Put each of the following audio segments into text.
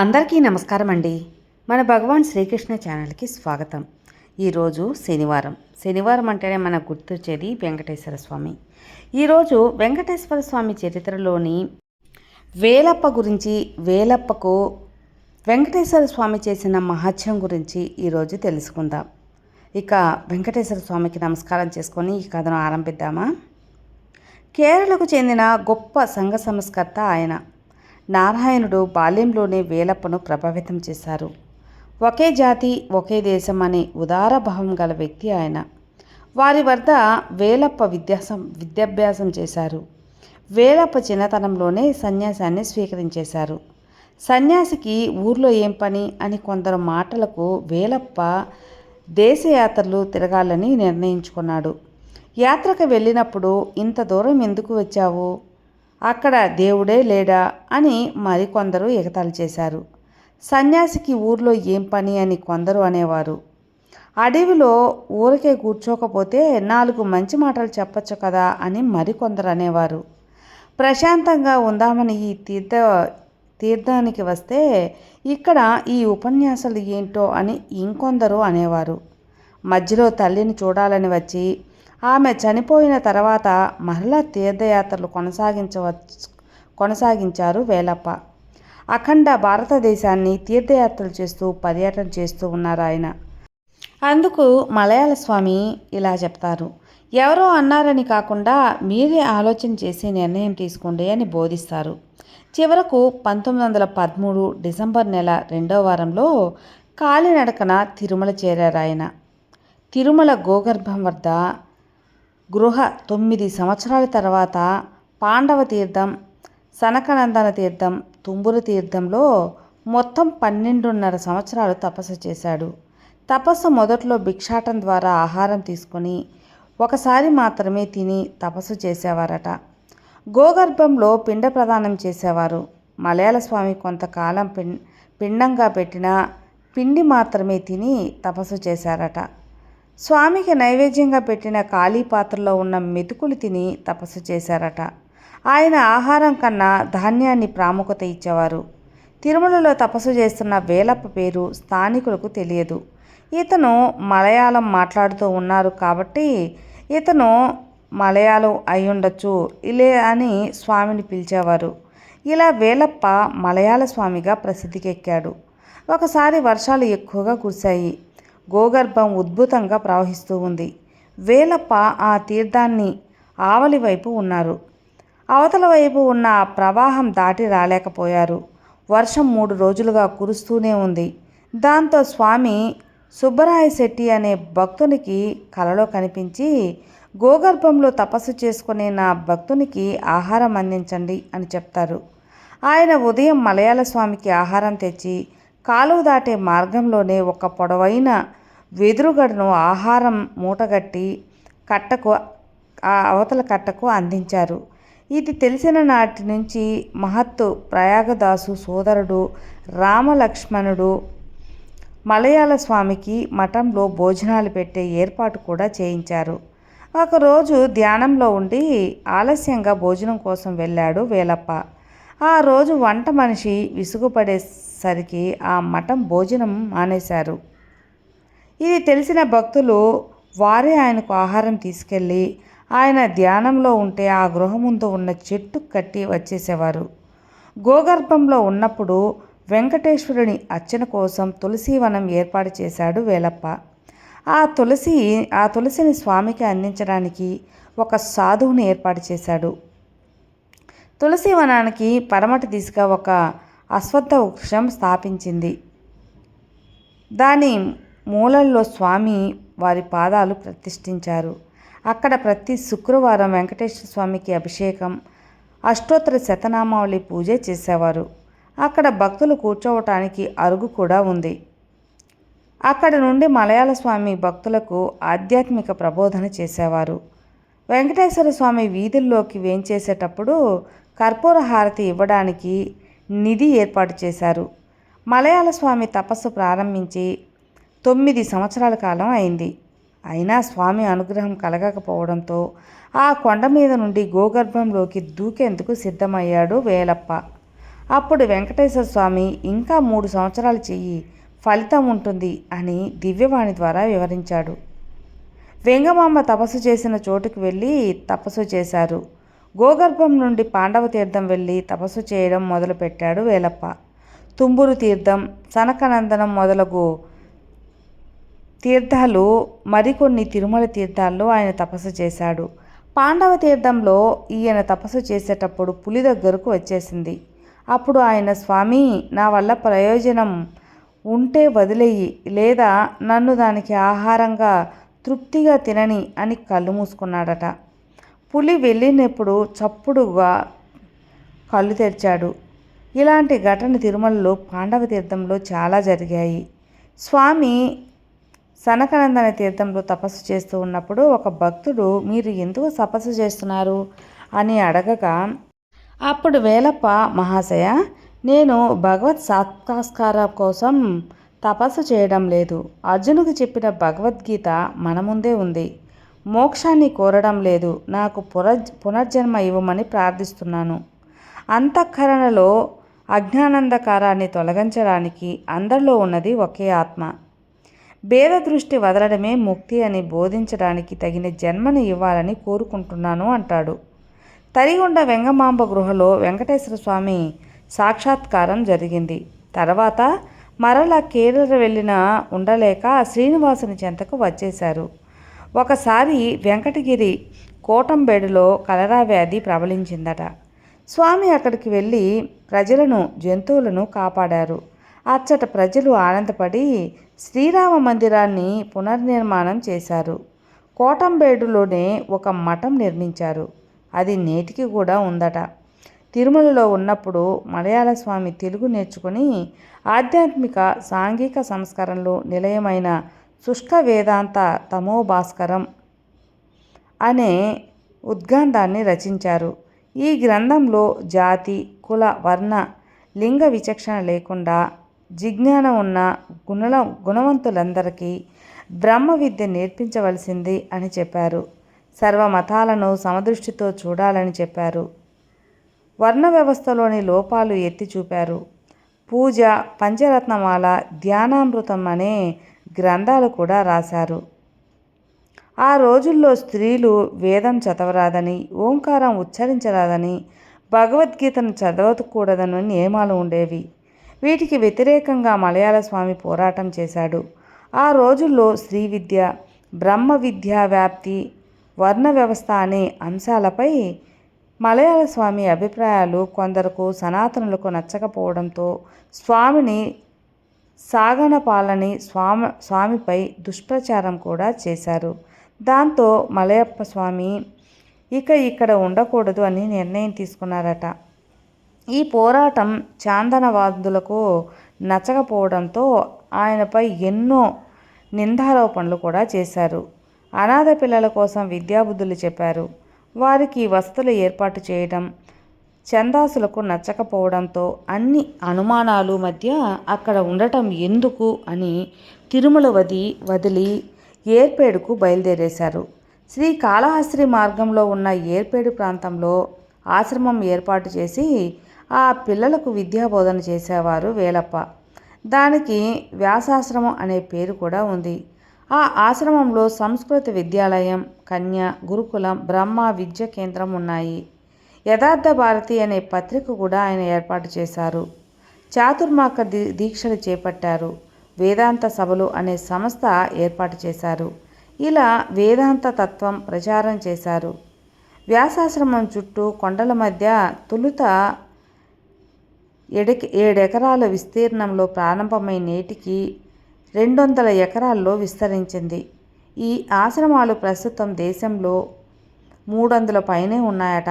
అందరికీ నమస్కారం అండి మన భగవాన్ శ్రీకృష్ణ ఛానల్కి స్వాగతం. ఈరోజు శనివారం. శనివారం అంటేనే మనకు గుర్తొచ్చేది వెంకటేశ్వర స్వామి. ఈరోజు వెంకటేశ్వర స్వామి చరిత్రలోని వేలప్ప గురించి వేలప్పకు వెంకటేశ్వర స్వామి చేసిన మహత్యం గురించి ఈరోజు తెలుసుకుందాం. ఇక వెంకటేశ్వర స్వామికి నమస్కారం చేసుకొని ఈ కథను ఆరంభిద్దామా? కేరళకు చెందిన గొప్ప సంఘ సంస్కర్త ఆయన. నారాయణుడు బాల్యంలోనే వేలప్పను ప్రభావితం చేశారు. ఒకే జాతి ఒకే దేశం అనే ఉదార భావం గల వ్యక్తి ఆయన. వారి వద్ద వేలప్ప విద్యాసం విద్యాభ్యాసం చేశారు. వేలప్ప చిన్నతనంలోనే సన్యాసాన్ని స్వీకరించేశారు. సన్యాసికి ఊర్లో ఏం పని అని కొందరు మాటలకు వేలప్ప దేశయాత్రలు తిరగాలని నిర్ణయించుకున్నాడు. యాత్రకు వెళ్ళినప్పుడు ఇంత దూరం ఎందుకు వచ్చావు? అక్కడ దేవుడే లేడా అని మరికొందరు ఎగతాళి చేశారు. సన్యాసికి ఊర్లో ఏం పని అని కొందరు అనేవారు. అడవిలో ఊరికే కూర్చోకపోతే నాలుగు మంచి మాటలు చెప్పచ్చు కదా అని మరికొందరు అనేవారు. ప్రశాంతంగా ఉందామని ఈ తీర్థ తీర్థానికి వస్తే ఇక్కడ ఈ ఉపన్యాసాలు ఏంటో అని ఇంకొందరు అనేవారు. మధ్యలో తల్లిని చూడాలని వచ్చి ఆమె చనిపోయిన తర్వాత మరలా తీర్థయాత్రలు కొనసాగించవచ్చు కొనసాగించారు వేలప్ప. అఖండ భారతదేశాన్ని తీర్థయాత్రలు చేస్తూ పర్యటన చేస్తూ ఉన్నారు ఆయన. అందుకు మలయాళ స్వామి ఇలా చెప్తారు. ఎవరో అన్నారని కాకుండా మీరే ఆలోచన చేసి నిర్ణయం తీసుకోండి అని బోధిస్తారు. చివరకు పంతొమ్మిది వందల పదమూడు డిసెంబర్ నెల రెండో వారంలో కాలినడకన తిరుమల చేరారు ఆయన. తిరుమల గోగర్భం వద్ద గృహ తొమ్మిది సంవత్సరాల తర్వాత పాండవ తీర్థం సనకనందన తీర్థం తుంబుర తీర్థంలో మొత్తం పన్నెండున్నర సంవత్సరాలు తపస్సు చేశాడు. తపస్సు మొదట్లో భిక్షాటం ద్వారా ఆహారం తీసుకొని ఒకసారి మాత్రమే తిని తపస్సు చేసేవారట. గోగర్భంలో పిండ ప్రదానం చేసేవారు. మలయాళ స్వామి కొంతకాలం పిం పిండంగా పెట్టిన పిండి మాత్రమే తిని తపస్సు చేశారట. స్వామికి నైవేద్యంగా పెట్టిన ఖాళీ పాత్రలో ఉన్న మెతుకులు తిని తపస్సు చేశారట. ఆయన ఆహారం కన్నా ధాన్యాన్ని ప్రాముఖ్యత ఇచ్చేవారు. తిరుమలలో తపస్సు చేస్తున్న వేలప్ప పేరు స్థానికులకు తెలియదు. ఇతను మలయాళం మాట్లాడుతూ ఉన్నారు కాబట్టి ఇతను మలయాళం అయి ఉండొచ్చు ఇలే అని స్వామిని పిలిచేవారు. ఇలా వేలప్ప మలయాళ స్వామిగా ప్రసిద్ధికెక్కాడు. ఒకసారి వర్షాలు ఎక్కువగా కురిశాయి. గోగర్భం ఉద్భుతంగా ప్రవహిస్తూ ఉంది. వేలప్ప ఆ తీర్థాన్ని ఆవలి వైపు ఉన్నారు. అవతల వైపు ఉన్న ఆ ప్రవాహం దాటి రాలేకపోయారు. వర్షం మూడు రోజులుగా కురుస్తూనే ఉంది. దాంతో స్వామి సుబ్బరాయ శెట్టి అనే భక్తునికి కలలో కనిపించి గోగర్భంలో తపస్సు చేసుకునే నా భక్తునికి ఆహారం అందించండి అని చెప్తారు. ఆయన ఉదయం మలయాళ స్వామికి ఆహారం తెచ్చి కాలువ దాటే మార్గంలోనే ఒక పొడవైన వెదురుగడను ఆహారం మూటగట్టి కట్టకు ఆ అవతల కట్టకు అందించారు. ఇది తెలిసిన నాటి నుంచి మహత్తు ప్రయాగదాసు సోదరుడు రామలక్ష్మణుడు మలయాళ స్వామికి మఠంలో భోజనాలు పెట్టే ఏర్పాటు కూడా చేయించారు. ఒకరోజు ధ్యానంలో ఉండి ఆలస్యంగా భోజనం కోసం వెళ్ళాడు వేలప్ప. ఆ రోజు వంట మనిషి విసుగుపడేసరికి ఆ మఠం భోజనం మానేశారు. ఇది తెలిసిన భక్తులు వారే ఆయనకు ఆహారం తీసుకెళ్ళి ఆయన ధ్యానంలో ఉంటే ఆ గృహ ముందు ఉన్న చెట్టు కట్టి వచ్చేసేవారు. గోగర్భంలో ఉన్నప్పుడు వెంకటేశ్వరుని అర్చన కోసం తులసీవనం ఏర్పాటు చేశాడు వేలప్ప. ఆ తులసి ఆ తులసిని స్వామికి అందించడానికి ఒక సాధువుని ఏర్పాటు చేశాడు. తులసి వనానికి పరమటి దిశగా ఒక అశ్వత్థ వృక్షం స్థాపించింది. దాని మూలల్లో స్వామి వారి పాదాలు ప్రతిష్ఠించారు. అక్కడ ప్రతి శుక్రవారం వెంకటేశ్వర స్వామికి అభిషేకం అష్టోత్తర శతనామావళి పూజ చేసేవారు. అక్కడ భక్తులు కూర్చోవటానికి అరుగు కూడా ఉంది. అక్కడ నుండి మలయాళ స్వామి భక్తులకు ఆధ్యాత్మిక ప్రబోధన చేసేవారు. వెంకటేశ్వర స్వామి వీధుల్లోకి వేంచేసేటప్పుడు కర్పూర హారతి ఇవ్వడానికి నిధి ఏర్పాటు చేశారు. మలయాళ స్వామి తపస్సు ప్రారంభించి తొమ్మిది సంవత్సరాల కాలం అయింది. అయినా స్వామి అనుగ్రహం కలగకపోవడంతో ఆ కొండ మీద నుండి గోగర్భంలోకి దూకేందుకు సిద్ధమయ్యాడు వేలప్ప. అప్పుడు వెంకటేశ్వర స్వామి ఇంకా మూడు సంవత్సరాలు చెయ్యి ఫలితం ఉంటుంది అని దివ్యవాణి ద్వారా వివరించాడు. వెంగమాంబ తపస్సు చేసిన చోటుకు వెళ్ళి తపస్సు చేశారు. గోగర్భం నుండి పాండవ తీర్థం వెళ్ళి తపస్సు చేయడం మొదలుపెట్టాడు వేలప్ప. తుంబురు తీర్థం సనకనందనం మొదలగు తీర్థాలు మరికొన్ని తిరుమల తీర్థాల్లో ఆయన తపస్సు చేశాడు. పాండవ తీర్థంలో ఈయన తపస్సు చేసేటప్పుడు పులి దగ్గరకు వచ్చేసింది. అప్పుడు ఆయన స్వామి నా వల్ల ప్రయోజనం ఉంటే వదిలేయి లేదా నన్ను దానికి ఆహారంగా తృప్తిగా తినని అని కళ్ళు మూసుకున్నాడట. పులి వెళ్ళినప్పుడు చప్పుడుగా కళ్ళు తెరిచాడు. ఇలాంటి ఘటన తిరుమలలో పాండవ తీర్థంలో చాలా జరిగాయి. స్వామి సనకనందన తీర్థంలో తపస్సు చేస్తూ ఉన్నప్పుడు ఒక భక్తుడు మీరు ఎందుకు తపస్సు చేస్తున్నారు? అని అడగగా అప్పుడు వేలప్ప మహాశయ నేను భగవత్ సాక్షాత్కారం కోసం తపస్సు చేయడం లేదు. అర్జునుకు చెప్పిన భగవద్గీత మన ముందే ఉంది. మోక్షాన్ని కోరడం లేదు. నాకు పునర్ పునర్జన్మ ఇవ్వమని ప్రార్థిస్తున్నాను. అంతఃకరణలో అజ్ఞానందకారాన్ని తొలగించడానికి అందరిలో ఉన్నది ఒకే ఆత్మ. భేద దృష్టి వదలడమే ముక్తి అని బోధించడానికి తగిన జన్మను ఇవ్వాలని కోరుకుంటున్నాను అంటాడు. తరిగొండ వెంగమాంబ గృహలో వెంకటేశ్వర స్వామి సాక్షాత్కారం జరిగింది. తర్వాత మరల కేరళ వెళ్ళిన ఉండలేక శ్రీనివాసుని చెంతకు వచ్చేశారు. ఒకసారి వెంకటగిరి కోటంబేడులో కలరా వ్యాధి ప్రబలించిందట. స్వామి అక్కడికి వెళ్ళి ప్రజలను జంతువులను కాపాడారు. అచ్చట ప్రజలు ఆనందపడి శ్రీరామ మందిరాన్ని పునర్నిర్మాణం చేశారు. కోటంబేడులోనే ఒక మఠం నిర్మించారు. అది నేటికి కూడా ఉందట. తిరుమలలో ఉన్నప్పుడు మలయాళ స్వామి తెలుగు నేర్చుకుని ఆధ్యాత్మిక సాంఘిక సంస్కరణలు నిలయమైన శుష్క వేదాంత తమోభాస్కరం అనే ఉద్గాంధాన్ని రచించారు. ఈ గ్రంథంలో జాతి కుల వర్ణ లింగ విచక్షణ లేకుండా జిజ్ఞానం ఉన్న గుణల గుణవంతులందరికీ బ్రహ్మ విద్య నేర్పించవలసింది అని చెప్పారు. సర్వ మతాలను సమదృష్టితో చూడాలని చెప్పారు. వర్ణ వ్యవస్థలోని లోపాలు ఎత్తి చూపారు. పూజ పంచరత్నమాల ధ్యానామృతం అనే గ్రంథాలు కూడా రాశారు. ఆ రోజుల్లో స్త్రీలు వేదం చదవరాదని ఓంకారం ఉచ్చరించరాదని భగవద్గీతను చదవకూడదని నియమాలు ఉండేవి. వీటికి వ్యతిరేకంగా మలయాళ స్వామి పోరాటం చేశాడు. ఆ రోజుల్లో స్త్రీ విద్య బ్రహ్మ విద్యా వ్యాప్తి వర్ణ వ్యవస్థ అనే అంశాలపై మలయాళ స్వామి అభిప్రాయాలు కొందరకు సనాతనులకు నచ్చకపోవడంతో స్వామిని సాగనపాలని స్వామి స్వామిపై దుష్ప్రచారం కూడా చేశారు. దాంతో మలయప్ప స్వామి ఇక ఇక్కడ ఉండకూడదు అని నిర్ణయం తీసుకున్నారట. ఈ పోరాటం చాందనవాదులకు నచ్చకపోవడంతో ఆయనపై ఎన్నో నిందారోపణలు కూడా చేశారు. అనాథ పిల్లల కోసం విద్యాబుద్ధులు చెప్పారు. వారికి వసతులు ఏర్పాటు చేయడం చందాసులకు నచ్చకపోవడంతో అన్ని అనుమానాలు మధ్య అక్కడ ఉండటం ఎందుకు అని తిరుమల వది వదిలి ఏర్పేడుకు బయలుదేరేశారు. శ్రీ కాళహస్త్రి మార్గంలో ఉన్న ఏర్పేడు ప్రాంతంలో ఆశ్రమం ఏర్పాటు చేసి ఆ పిల్లలకు విద్యాబోధన చేసేవారు వేలప్ప. దానికి వ్యాసాశ్రమం అనే పేరు కూడా ఉంది. ఆ ఆశ్రమంలో సంస్కృత విద్యాలయం కన్య గురుకులం బ్రహ్మ విద్య కేంద్రం ఉన్నాయి. యథార్థ భారతి అనే పత్రిక కూడా ఆయన ఏర్పాటు చేశారు. చాతుర్మాక దీ దీక్షలు చేపట్టారు. వేదాంత సభలు అనే సంస్థ ఏర్పాటు చేశారు. ఇలా వేదాంత తత్వం ప్రచారం చేశారు. వ్యాసాశ్రమం చుట్టూ కొండల మధ్య తొలుత ఎడకి ఏడెకరాల విస్తీర్ణంలో ప్రారంభమై నేటికి రెండు వందల ఎకరాల్లో విస్తరించింది. ఈ ఆశ్రమాలు ప్రస్తుతం దేశంలో మూడు వందల పైనే ఉన్నాయట.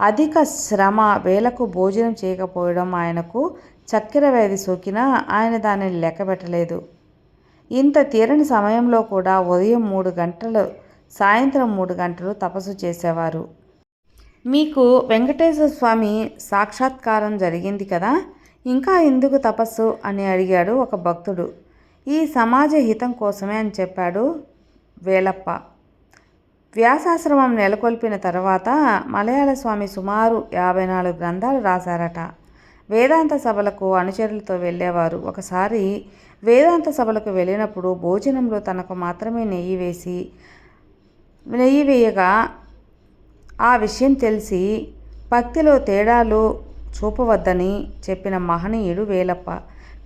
అధిక శ్రమ వేలకు భోజనం చేయకపోవడం ఆయనకు చక్కెర వ్యాధి సోకినా ఆయన దానిని లెక్కబెట్టలేదు ఇంత తీరని సమయంలో కూడా ఉదయం మూడు గంటలు సాయంత్రం మూడు గంటలు తపస్సు చేసేవారు. మీకు వెంకటేశ్వర స్వామి సాక్షాత్కారం జరిగింది కదా? ఇంకా ఎందుకు తపస్సు? అని అడిగాడు ఒక భక్తుడు. ఈ సమాజ హితం కోసమే అని చెప్పాడు వేలప్ప. వ్యాసాశ్రమం నెలకొల్పిన తర్వాత మలయాళ స్వామి సుమారు యాభై నాలుగు గ్రంథాలు రాశారట. వేదాంత సభలకు అనుచరులతో వెళ్ళేవారు. ఒకసారి వేదాంత సభలకు వెళ్ళినప్పుడు భోజనంలో తనకు మాత్రమే నెయ్యి వేసి నెయ్యి వేయగా ఆ విషయం తెలిసి భక్తిలో తేడాలు చూపవద్దని చెప్పిన మహనీయుడు వేలప్ప.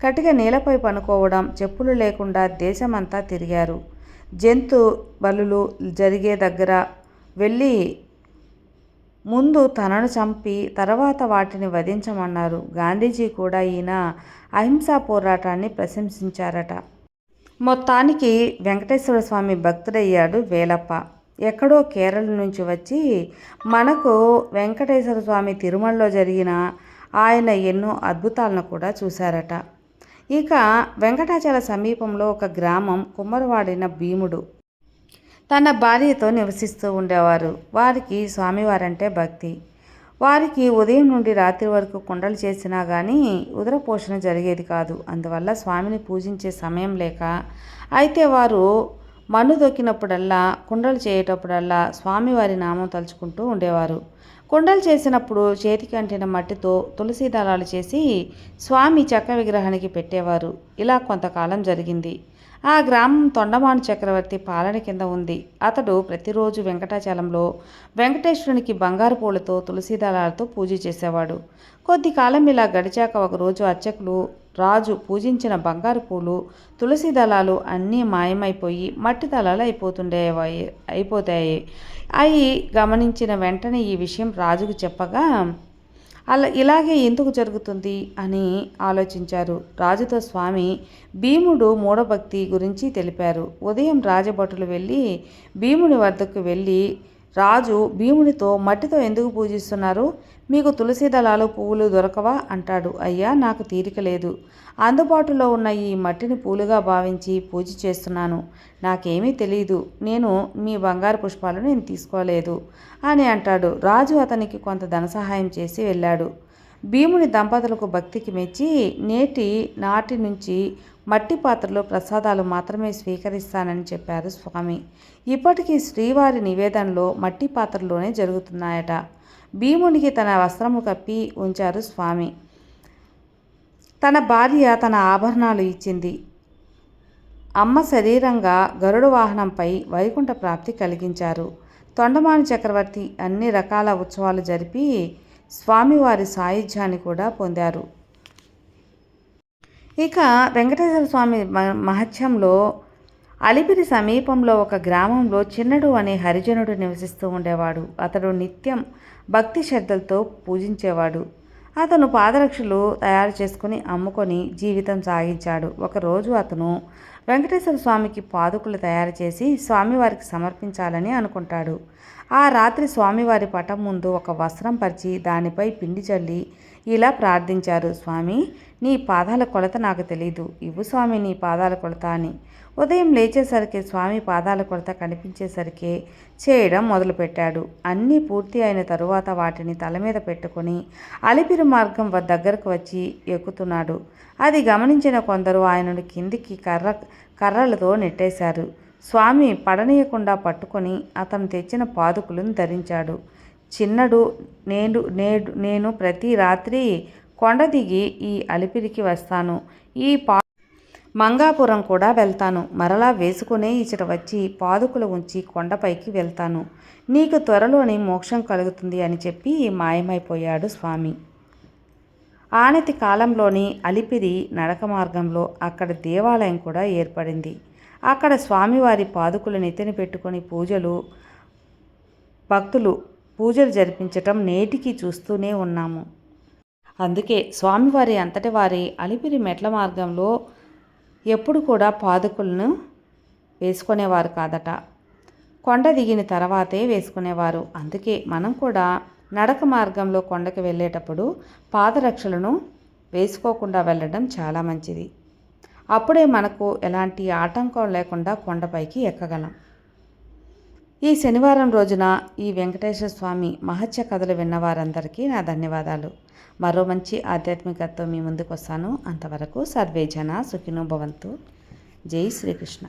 కటిక నేలపై పనుకోవడం చెప్పులు లేకుండా దేశమంతా తిరిగారు. జంతు బలులు జరిగే దగ్గర వెళ్ళి ముందు తనను చంపి తర్వాత వాటిని వధించమన్నారు. గాంధీజీ కూడా ఈయన అహింసా పోరాటాన్ని ప్రశంసించారట. మొత్తానికి వెంకటేశ్వర స్వామి భక్తుడయ్యాడు వేలప్ప. ఎక్కడో కేరళ నుంచి వచ్చి మనకు వెంకటేశ్వర స్వామి తిరుమలలో జరిగిన ఆయన ఎన్నో అద్భుతాలను కూడా చూశారట. ఇక వెంకటాచల సమీపంలో ఒక గ్రామం కుమ్మరవాడిన భీముడు. తన భార్యతో నివసిస్తూ ఉండేవారు. వారికి స్వామివారంటే భక్తి. వారికి ఉదయం నుండి రాత్రి వరకు కుండలు చేసినా కానీ ఉదర పోషణ జరిగేది కాదు. అందువల్ల స్వామిని పూజించే సమయం లేక అయితే వారు మన్ను దొక్కినప్పుడల్లా కుండలు చేయటప్పుడల్లా స్వామివారి నామం తలుచుకుంటూ ఉండేవారు. కుండలు చేసినప్పుడు చేతికి అంటిన మట్టితో తులసి దళాలు చేసి స్వామి చక్క విగ్రహానికి పెట్టేవారు. ఇలా కొంతకాలం జరిగింది. ఆ గ్రామం తొండమాను చక్రవర్తి పాలన కింద ఉంది. అతడు ప్రతిరోజు వెంకటాచలంలో వెంకటేశ్వరునికి బంగారు పూలతో తులసి దళాలతో పూజ చేసేవాడు. కొద్ది కాలం ఇలా గడిచాక ఒకరోజు అర్చకులు రాజు పూజించిన బంగారు పూలు తులసి దళాలు అన్నీ మాయమైపోయి మట్టి దళాలు అయిపోతుండేవాయి అయిపోతాయి. అవి గమనించిన వెంటనే ఈ విషయం రాజుకు చెప్పగా అలా ఇలాగే ఎందుకు జరుగుతుంది? అని ఆలోచించారు. రాజుతో స్వామి భీముడు మూఢభక్తి గురించి తెలిపారు. ఉదయం రాజభటులు వెళ్ళి భీముని వద్దకు వెళ్ళి రాజు భీమునితో మట్టితో ఎందుకు పూజిస్తున్నారు? మీకు తులసి దళాలు పువ్వులు దొరకవా? అంటాడు. అయ్యా నాకు తీరిక లేదు. అందుబాటులో ఉన్న ఈ మట్టిని పూలుగా భావించి పూజ చేస్తున్నాను. నాకేమీ తెలియదు నేను మీ బంగారు పుష్పాలను నేను తీసుకోలేదు అని అంటాడు. రాజు అతనికి కొంత ధన సహాయం చేసి వెళ్ళాడు. భీముని దంపతులకు భక్తికి మెచ్చి నేటి నాటి నుంచి మట్టి పాత్రలో ప్రసాదాలు మాత్రమే స్వీకరిస్తానని చెప్పారు స్వామి. ఇప్పటికీ శ్రీవారి నివేదనలో మట్టి పాత్రలోనే జరుగుతున్నాయట. భీమునికి తన వస్త్రము కప్పి ఉంచారు స్వామి. తన భార్య తన ఆభరణాలు ఇచ్చింది. అమ్మ శరీరంగా గరుడ వాహనంపై వైకుంఠ ప్రాప్తి కలిగించారు. తొండమాని చక్రవర్తి అన్ని రకాల ఉత్సవాలు జరిపి స్వామివారి సాయుధ్యాన్ని కూడా పొందారు. ఇక వెంకటేశ్వర స్వామి మహత్యంలో అలిపిరి సమీపంలో ఒక గ్రామంలో చిన్నడు అనే హరిజనుడు నివసిస్తూ ఉండేవాడు. అతడు నిత్యం భక్తి శ్రద్ధలతో పూజించేవాడు. అతను పాదరక్షలు తయారు చేసుకుని అమ్ముకొని జీవితం సాగించాడు. ఒకరోజు అతను వెంకటేశ్వర స్వామికి పాదుకులు తయారు చేసి స్వామివారికి సమర్పించాలని అనుకుంటాడు. ఆ రాత్రి స్వామివారి పటం ముందు ఒక వస్త్రం పరిచి దానిపై పిండి చల్లి ఇలా ప్రార్థించారు స్వామి నీ పాదాల కొలత నాకు తెలీదు. ఇవ్వు స్వామి నీ పాదాల కొలత అని. ఉదయం లేచేసరికి స్వామి పాదాల కొలత కనిపించేసరికి చేయడం మొదలుపెట్టాడు. అన్నీ పూర్తి అయిన తరువాత వాటిని తల మీద పెట్టుకొని అలిపిరి మార్గం దగ్గరకు వచ్చి ఎక్కుతున్నాడు. అది గమనించిన కొందరు ఆయనను కిందికి కర్ర కర్రలతో నెట్టేశారు. స్వామి పడనీయకుండా పట్టుకొని అతను తెచ్చిన పాదుకులను ధరించాడు. చిన్నడు నేను నేడు నేను ప్రతి రాత్రి కొండ దిగి ఈ అలిపిరికి వస్తాను. ఈ పా మంగాపురం కూడా వెళ్తాను. మరలా వేసుకునే ఇచ్చట వచ్చి పాదుకులు ఉంచి కొండపైకి వెళ్తాను. నీకు త్వరలోని మోక్షం కలుగుతుంది అని చెప్పి మాయమైపోయాడు స్వామి. ఆనతి కాలంలోని అలిపిరి నడక మార్గంలో అక్కడ దేవాలయం కూడా ఏర్పడింది. అక్కడ స్వామివారి పాదుకులు నెత్తిన పెట్టుకొని పూజలు భక్తులు పూజలు జరిపించటం నేటికి చూస్తూనే ఉన్నాము. అందుకే స్వామివారి అంతటి వారి అలిపిరి మెట్ల మార్గంలో ఎప్పుడు కూడా పాదుకులను వేసుకునేవారు కాదట. కొండ దిగిన తర్వాతే వేసుకునేవారు. అందుకే మనం కూడా నడక మార్గంలో కొండకి వెళ్ళేటప్పుడు పాదరక్షలను వేసుకోకుండా వెళ్ళడం చాలా మంచిది. అప్పుడే మనకు ఎలాంటి ఆటంకం లేకుండా కొండపైకి ఎక్కగలం. ఈ శనివారం రోజున ఈ వెంకటేశ్వర స్వామి మహత్య కథలు విన్నవారందరికీ నా ధన్యవాదాలు. మరో మంచి ఆధ్యాత్మికతతో మీ ముందుకు వస్తాను అంతవరకు సర్వే జన సుఖినో భవంతు. జై శ్రీకృష్ణ.